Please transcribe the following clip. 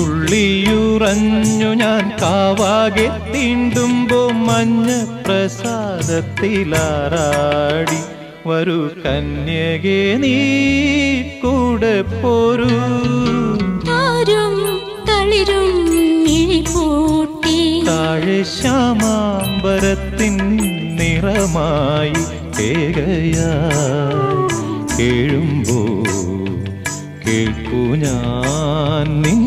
തുള്ളിയുറഞ്ഞു ഞാൻ കാവാകെ തീണ്ടുമ്പോ മഞ്ഞ പ്രസാദത്തിലാറാടി. വരൂ കന്യകെ നീ കൂടെ പോരൂ. തളിരും മിഴിപൂട്ടി താഴെ ശ്യാമാമ്പരത്തിൻ നിറമായി കേകയാ കേഴുമ്പോ കേൾക്കൂ ഞാൻ നിൻ